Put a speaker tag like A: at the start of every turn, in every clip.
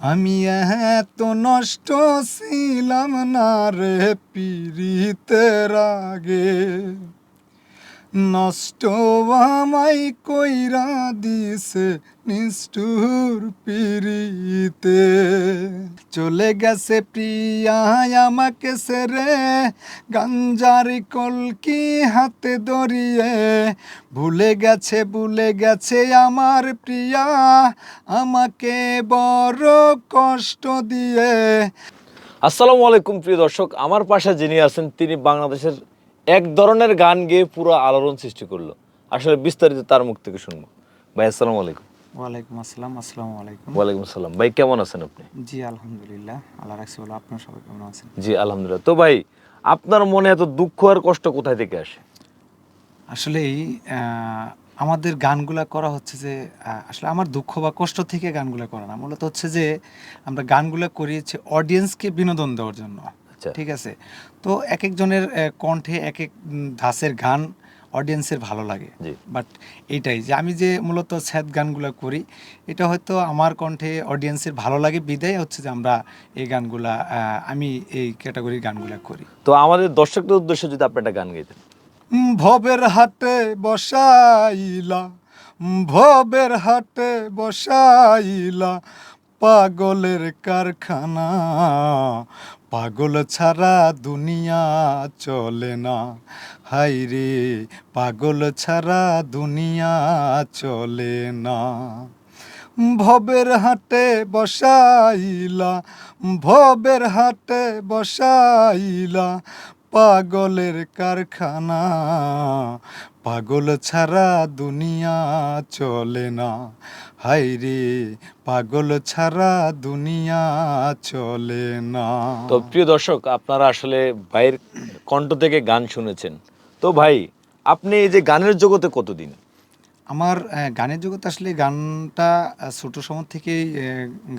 A: আমি এত নষ্ট ছিলাম না রে পিরিতের আগে। নষ্ট আমাই কইরা দিছে নিষ্ঠুর পিরিতে চলে গেছে প্রিয়া, আমাকে সেরে গাঞ্জারি কলকি হাতে দরিয়ে ভুলে গেছে ভুলে গেছে আমার প্রিয়া, আমাকে বড় কষ্ট দিয়ে।
B: আসসালামু আলাইকুম প্রিয় দর্শক, আমার পাশে যিনি আছেন তিনি বাংলাদেশের এক ধরনের গান গেয়ে পুরো আলোড়ন সৃষ্টি করল। আসলে বিস্তারিত তার মুখ থেকে শুনব। ভাই আসসালামু আলাইকুম।
A: ওয়ালাইকুম আসসালাম আসসালামু আলাইকুম।
B: ওয়ালাইকুম আসসালাম। ভাই কেমন আছেন আপনি?
A: জি আলহামদুলিল্লাহ। আল্লাহ রাখছি বলে আপনার সবাই কেমন আছেন?
B: জি আলহামদুলিল্লাহ। তো ভাই আপনার মনে এত দুঃখ আর কষ্ট কোথায় থেকে আসে?
A: আসলেই আমাদের গানগুলা করা হচ্ছে যে আসলে আমার দুঃখ বা কষ্ট থেকে গানগুলা করা না। মূলত হচ্ছে যে আমরা গানগুলা করি হচ্ছে অডিয়েন্সকে বিনোদন দেওয়ার জন্য। ঠিক আছে? তো এক একজনের কণ্ঠে এক এক ধাঁচের গান অডিয়েন্সের ভালো লাগে। বাট এইটাই যে আমি যে মূলত স্যাদ গানগুলো করি এটা হয়তো আমার কণ্ঠে অডিয়েন্সের ভালো লাগে বিদায় হচ্ছে যে আমরা এই গানগুলা আমি এই ক্যাটাগরির গানগুলা করি।
B: তো আমাদের দর্শকদের উদ্দেশ্যে যদি আপনি একটা গান গাইতেন।
A: ভবের হাটে বসাইলা ভবের হাটে বসাইলা পাগলের কারখানা পাগল ছাড়া দুনিয়া চলে না। হাই রে, পাগল ছাড়া দুনিয়া চলে না। ভবের হাটে বসাইলা, ভবের হাটে বসাইলা পাগলের কারখানা। পাগল ছাড়া দুনিয়া চলে না। হাই রে পাগল ছাড়া দুনিয়া চলে না।
B: তো প্রিয় দর্শক আপনারা আসলে ভাইয়ের কণ্ঠ থেকে গান শুনেছেন। তো ভাই আপনি এই যে গানের জগতে কতদিন?
A: আমার গানের জগতে আসলে গানটা ছোট সময় থেকেই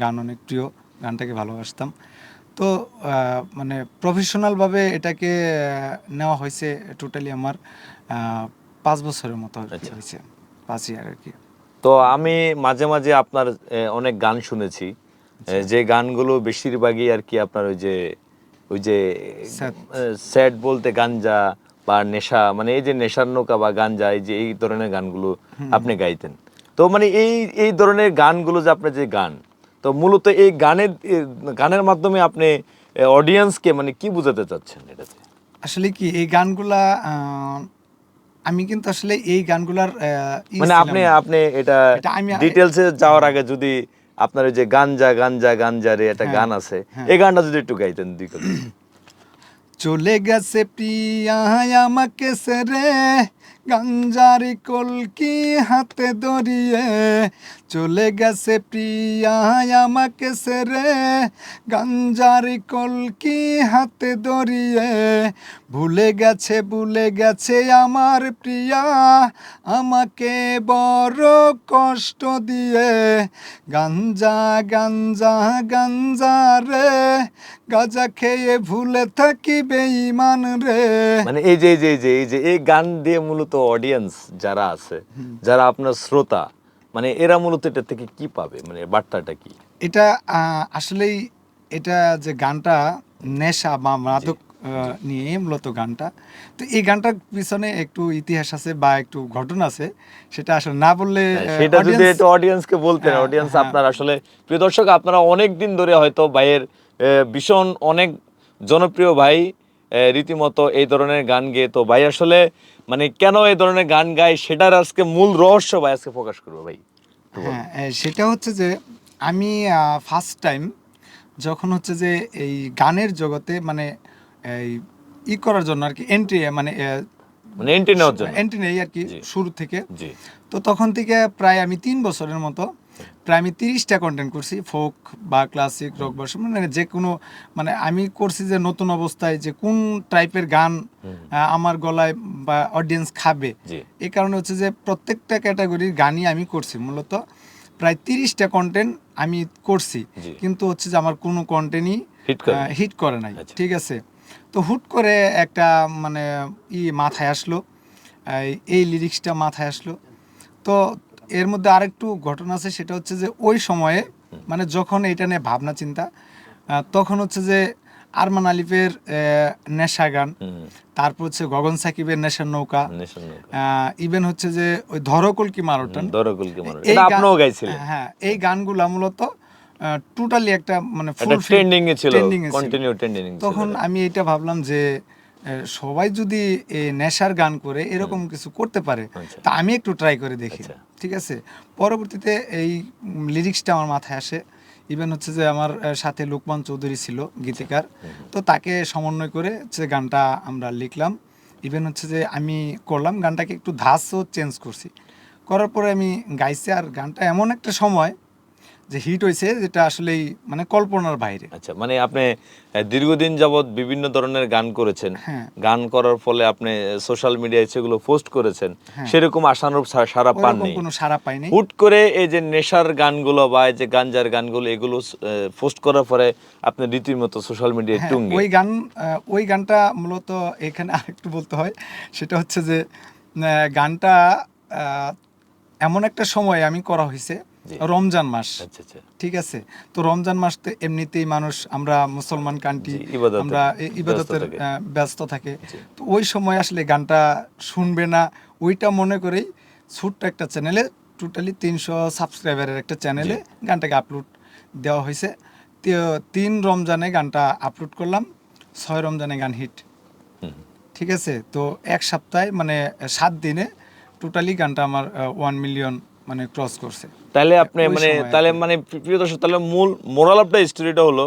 A: গান অনেক প্রিয় গানটাকে ভালোবাসতাম। তো মানে প্রফেশনালভাবে এটাকে নেওয়া হয়েছে টোটালি আমার পাঁচ বছরের মতো
B: আচ্ছা।
A: হয়েছে পাঁচ ইয়ার আর কি।
B: তো আমি মাঝে মাঝে আপনার অনেক গান শুনেছি। যে গানগুলো বেশিরভাগই আর কি আপনার ওই যে ওই যে. স্যাড। বলতে গাঞ্জা বা নেশা মানে এই যে নেশার নৌকা বা গাঞ্জা এই যে এই ধরনের গানগুলো আপনি গাইতেন। তো মানে এই এই ধরনের গানগুলো যে আপনার যে গান তো মূলত এই গানের গানের মাধ্যমে আপনি অডিয়েন্সকে মানে কি বোঝাতে চাচ্ছেন এটাতে?
A: আসলে কি এই গানগুলা আমি কিন্তু আসলে এই গানগুলার
B: মানে আপনি আপনি এটা ডিটেলসে যাওয়ার আগে যদি আপনার ওই যে গাঞ্জা গাঞ্জা গাঞ্জারে একটা
A: হ্যাঁ,
B: গান আছে
A: হ্যাঁ।
B: এই গানটা যদি একটু গাইতেন দুই
A: চলে গেছে প্রিয়া আমাকে সেরে গাঞ্জারি কলকি হাতে দরিয়ে চলে গেছে প্রিয়া আমাকে সেরে? গাঞ্জারি কলকি হাতে দরিয়ে ভুলে গেছে ভুলে গেছে আমার প্রিয়া আমাকে বড় কষ্ট দিয়ে। গাঞ্জা গাঞ্জা গাঞ্জা রে, গাজা খেয়ে ভুলে থাকি বেঈমান রে।
B: মানে এই যে এই যে এই যে, এই গান দিয়ে মূলত অডিয়েন্স যারা আছে যারা আপনার শ্রোতা মানে এরা মূলত এটা থেকে কি পাবে? মানে বার্তাটা কি?
A: এটা আসলেই এটা যে গানটা নেশা বা মাদক নিয়ে মূলত গানটা। তো এই গানটার পিছনে একটু ইতিহাস আছে বা একটু ঘটনা আছে সেটা আসলে না বললে
B: হ্যাঁ, সেটা যদি একটু অডিয়েন্সকে বলতেন
A: হ্যাঁ,
B: অডিয়েন্স
A: হ্যাঁ।
B: আপনার আসলে প্রিয় দর্শক আপনারা অনেক দিন ধরে হয়তো ভাইয়ের ভীষণ অনেক জনপ্রিয় ভাই রীতিমতো এই ধরনের গান গেয়ে তো ভাই আসলে মানে কেন এই ধরনের গান গায় সেটার আজকে মূল রহস্য ভাই আজকে প্রকাশ করব ভাই?
A: হ্যাঁ সেটা হচ্ছে যে আমি ফার্স্ট টাইম যখন হচ্ছে যে এই গানের জগতে মানে এই ই করার জন্য আর কি এন্ট্রি মানে
B: মানে এন্ট্রি নেওয়ার জন্য।
A: এন্ট্রি নেই আর কি। শুরু থেকে। তো তখন থেকে প্রায় আমি তিন বছরের মতো প্রায় আমি তিরিশটা কন্টেন্ট করছি ফোক বা ক্লাসিক রক বা মানে যে কোনো মানে আমি করছি যে নতুন অবস্থায় যে কোন টাইপের গান আমার গলায় বা অডিয়েন্স খাবে। এই কারণে হচ্ছে যে প্রত্যেকটা ক্যাটাগরির গানই আমি করছি মূলত প্রায় তিরিশটা কন্টেন্ট আমি করছি। কিন্তু হচ্ছে যে আমার কোনো কন্টেন্টই
B: হিট করে
A: নাই।
B: আচ্ছা।
A: ঠিক আছে? তো হুট করে একটা মানে ই মাথায় আসলো এই লিরিক্সটা মাথায় আসলো। তো এর মধ্যে আরেকটু ঘটনা আছে সেটা হচ্ছে যে ওই সময়ে মানে যখন এটা নিয়ে ভাবনা চিন্তা তখন হচ্ছে যে আরমান আলিফের নেশা গান তারপর হচ্ছে গগন সাকিবের নেশার নৌকা ইভেন হচ্ছে যে ওই ধরকল কি মারোটান হ্যাঁ এই গানগুলা মূলত টোটালি একটা মানে ফুল
B: ট্রেন্ডিং এ ছিল। কন্টিনিউ ট্রেন্ডিং
A: তখন আমি এটা ভাবলাম যে সবাই যদি এ, নেশার গান করে এরকম কিছু করতে পারে
B: আচ্ছা।
A: তা আমি একটু ট্রাই করে দেখি
B: আচ্ছা।
A: ঠিক আছে? পরবর্তীতে এই লিরিক্সটা আমার মাথায় আসে। ইভেন হচ্ছে যে আমার সাথে লোকমান চৌধুরী ছিল গীতিকার তো তাকে সমন্বয় করে হচ্ছে গানটা আমরা লিখলাম। ইভেন হচ্ছে যে আমি করলাম গানটাকে একটু ধাসও চেঞ্জ করছি। করার পরে আমি গাইছি আর গানটা এমন একটা সময় যে হিট হয়েছে যেটা আসলেই মানে কল্পনার বাইরে
B: আচ্ছা মানে আপনি দীর্ঘদিন যাবত বিভিন্ন ধরনের গান করেছেন
A: হ্যাঁ।
B: গান করার ফলে আপনি সোশ্যাল মিডিয়ায় সেগুলো পোস্ট করেছেন
A: হ্যাঁ।
B: সেরকম আশানুরূপ সারা পাননি
A: কোনো সারা পাইনি
B: হুট করে এই যে নেশার গানগুলো বা এই যে গাঞ্জার গানগুলো এগুলো পোস্ট করার পরে আপনি রীতিমতো সোশ্যাল মিডিয়ায় টুঙ্গি
A: ওই গান ওই গানটা মূলত এখানে আরেকটু বলতে হয় সেটা হচ্ছে যে গানটা এমন একটা সময় আমি করা হয়েছে। রমজান মাস।
B: আচ্ছা আচ্ছা।
A: ঠিক আছে? তো রমজান মাস তো এমনিতেই মানুষ আমরা মুসলমান কান্ট্রি আমরা ইবাদতের। ব্যস্ত থাকে। তো ওই সময় আসলে গানটা শুনবে না ওইটা মনে করেই ছোট্ট একটা চ্যানেলে টোটালি তিনশো সাবস্ক্রাইবারের একটা চ্যানেলে গানটাকে আপলোড দেওয়া হয়েছে। তি- তিন রমজানে গানটা আপলোড করলাম ছয় রমজানে গান হিট। ঠিক আছে? তো এক সপ্তাহে মানে সাত দিনে টোটালি গানটা আমার ওয়ান মিলিয়ন মানে ক্রস করছে।
B: তাহলে আপনি মানে তাহলে মানে প্রিয় দর্শক তাহলে মূল মোরাল অফ দ্য স্টোরিটা হলো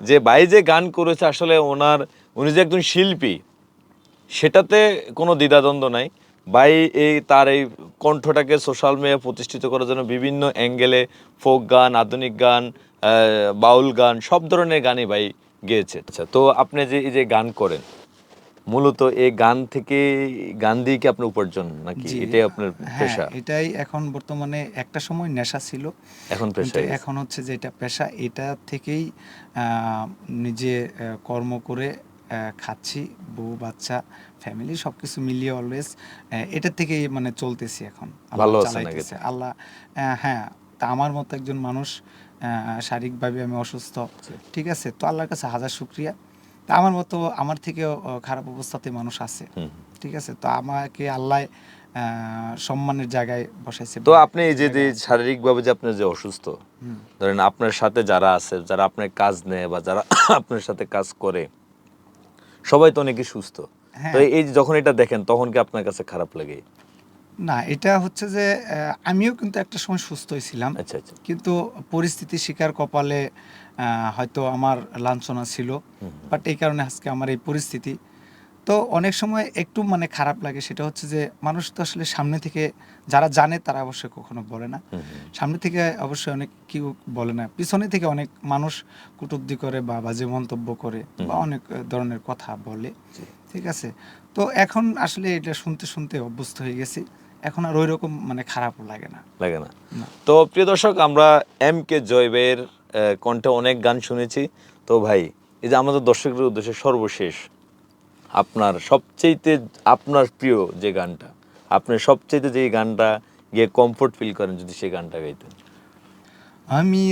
B: যে ভাই যে গান করেছে আসলে ওনার উনি যে একজন শিল্পী সেটাতে কোনো দ্বিধাদ্বন্দ্ব নাই। ভাই এই তার এই কণ্ঠটাকে সোশ্যাল মিডিয়া প্রতিষ্ঠিত করার জন্য বিভিন্ন অ্যাঙ্গেলে ফোক গান আধুনিক গান বাউল গান সব ধরনের গানই ভাই গেয়েছে। আচ্ছা তো আপনি যে এই যে গান করেন মূলত এই গান থেকে গান দিয়ে কি আপনার উপার্জন নাকি? এটাই আপনার
A: হ্যাঁ
B: পেশা?
A: এটাই এখন বর্তমানে একটা সময় নেশা ছিল।
B: এখন পেশা
A: এখন হচ্ছে যে এটা পেশা এটা থেকেই নিজে কর্ম করে খাচ্ছি বউ বাচ্চা ফ্যামিলি সব কিছু মিলিয়ে অলওয়েজ এটা থেকেই মানে চলতেছি এখন।
B: ভালো
A: চালাইতেছে। আল্লাহ হ্যাঁ তা আমার মতো একজন মানুষ আহ, শারীরিকভাবে আমি অসুস্থ। ঠিক আছে? তো আল্লাহর কাছে হাজার শুক্রিয়া। তা আমার মতো আমার থেকেও খারাপ অবস্থাতে মানুষ আছে। ঠিক আছে? তো আমাকে আল্লাহ সম্মানের জায়গায় বসাইছে।
B: তো আপনি এই যে যে শারীরিকভাবে যে আপনার যে অসুস্থ ধরেন আপনার সাথে যারা আছে যারা আপনার কাজ নেয় বা যারা আপনার সাথে কাজ করে সবাই তো অনেকে সুস্থ।
A: হ্যাঁ।
B: তো এই যখন এটা দেখেন তখন কি আপনার কাছে খারাপ লাগে?
A: না এটা হচ্ছে যে আমিও কিন্তু একটা সময় সুস্থই ছিলাম।
B: আচ্ছা আচ্ছা।
A: কিন্তু পরিস্থিতি শিকার কপালে হয়তো আমার লাঞ্ছনা ছিল। বাট এই কারণে আজকে আমার এই পরিস্থিতি। তো অনেক সময় একটু মানে খারাপ লাগে সেটা হচ্ছে যে মানুষ তো আসলে সামনে থেকে যারা জানে তারা অবশ্যই কখনো বলে না। সামনে থেকে অবশ্যই অনেক কেউ বলে না। পিছনে থেকে অনেক মানুষ কুটুব্দি করে বা বাজে মন্তব্য করে বা অনেক ধরনের কথা বলে। ঠিক আছে? তো এখন আসলে এটা শুনতে শুনতে অভ্যস্ত হয়ে গেছি। এখন আর ওই রকম মানে খারাপ লাগে না।
B: লাগে না। তো প্রিয় দর্শক আমরা এম কে জয়বের কণ্ঠে অনেক গান শুনেছি। তো ভাই এই যে আমাদের দর্শকদের উদ্দেশ্যে সর্বশেষ আপনার সবচেয়েতে আপনার প্রিয় যে গানটা আপনি সবচেয়েতে যে গানটা গিয়ে কমফোর্ট ফিল করেন যদি সেই গানটা গাইতেন?
A: আমি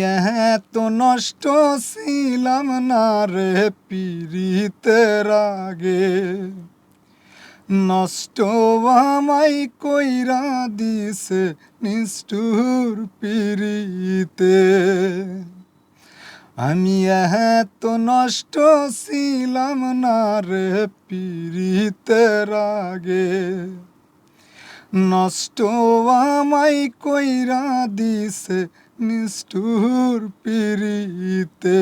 A: এত নষ্ট ছিলাম না রে পিরিতের আগে। নষ্ট আমাই কইরা দিছে নিষ্ঠুর পিরিতে আমি এত নষ্ট ছিলাম না রে পিরিতের আগে নষ্ট আমাই কইরা দিছে নিষ্ঠুর পিরিতে